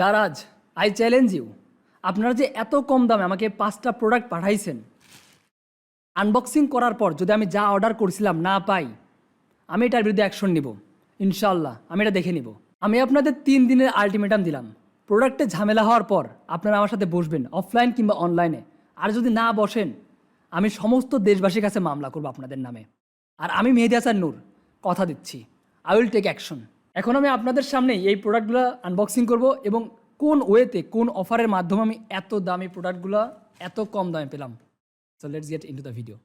Daraz I challenge you আপনারা যে এত কম দামে আমাকে পাঁচটা প্রোডাক্ট পাঠাইছেন আনবক্সিং করার পর যদি আমি যা অর্ডার করছিলাম না পাই, আমি এটার বিরুদ্ধে অ্যাকশন নিব ইনশাল্লাহ আমি এটা দেখে নিব। আমি আপনাদের তিন দিনের আলটিমেটাম দিলাম। প্রোডাক্টে ঝামেলা হওয়ার পর আপনারা আমার সাথে বসবেন অফলাইন কিংবা অনলাইনে আর যদি না বসেন, আমি সমস্ত দেশবাসীর কাছে মামলা করব আপনাদের নামে। আর আমি মেহেদি হাসান নূর, কথা দিচ্ছি। আই উইল টেক অ্যাকশন এখন আমি আপনাদের সামনেই এই প্রোডাক্টগুলো আনবক্সিং করব এবং কোন ওয়েতে কোন অফারের মাধ্যমে আমি এত দামি প্রোডাক্টগুলো এত কম দামে পেলাম। So let's get into the video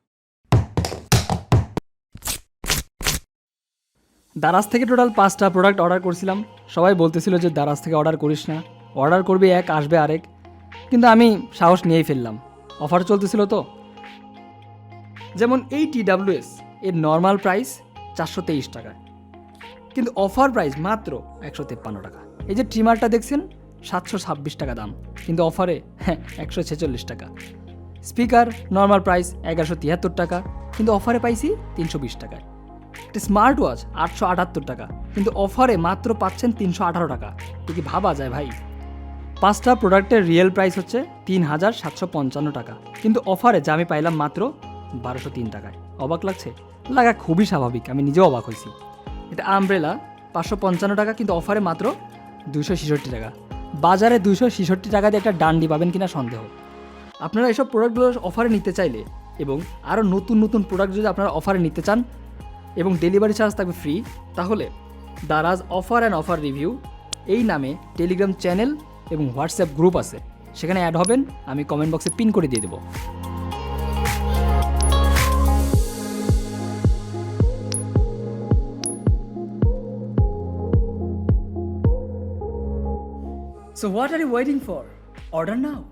Daraz থেকে টোটাল পাঁচটা প্রোডাক্ট অর্ডার করছিলাম। সবাই বলতেছিল যে দারাজ থেকে অর্ডার করিস না। অর্ডার করবি এক, আসবে আরেক। কিন্তু আমি সাহস নিয়েই ফেললাম। অফার চলতেছিল তো। যেমন এই টিডাব্লিউএস এর নর্মাল প্রাইস চারশো তেইশ টাকা কিন্তু অফার প্রাইস মাত্র একশো তেপ্পান্ন টাকা। এই যে ট্রিমারটা দেখছেন, সাতশো ছাব্বিশ টাকা দাম। কিন্তু অফারে হ্যাঁ একশো ছেচল্লিশ টাকা। স্পিকার নর্মাল প্রাইস এগারোশো তিয়াত্তর টাকা। কিন্তু অফারে পাইছি তিনশো বিশ টাকায় একটা স্মার্ট ওয়াচ আটশো আটাত্তর টাকা। কিন্তু অফারে মাত্র পাচ্ছেন তিনশো আঠারো টাকা। এ কি ভাবা যায় ভাই? পাঁচটা প্রোডাক্টের রিয়েল প্রাইস হচ্ছে তিন হাজার সাতশো পঞ্চান্ন টাকা। কিন্তু অফারে যা আমি পাইলাম মাত্র বারোশো তিন টাকায়। অবাক লাগছে? লাগা খুবই স্বাভাবিক, আমি নিজেও অবাক হয়েছি। এটা আমব্রেলা পাঁচশো পঞ্চান্ন টাকা কিন্তু অফারে মাত্র দুশো ছেষট্টি টাকা। বাজারে দুশো ছেষট্টি টাকা দিয়ে একটা ডান্ডি পাবেন কিনা সন্দেহ। আপনারা এসব প্রোডাক্টগুলো অফারে নিতে চাইলে এবং আরও নতুন নতুন প্রোডাক্ট যদি আপনারা অফারে নিতে চান এবং ডেলিভারি চার্জ থাকবে ফ্রি তাহলে Daraz offer and offer review এই নামে টেলিগ্রাম চ্যানেল এবং হোয়াটসঅ্যাপ গ্রুপ আছে। সেখানে অ্যাড হবেন, আমি কমেন্ট বক্সে পিন করে দিয়ে দেবো। So what are you waiting for? Order now.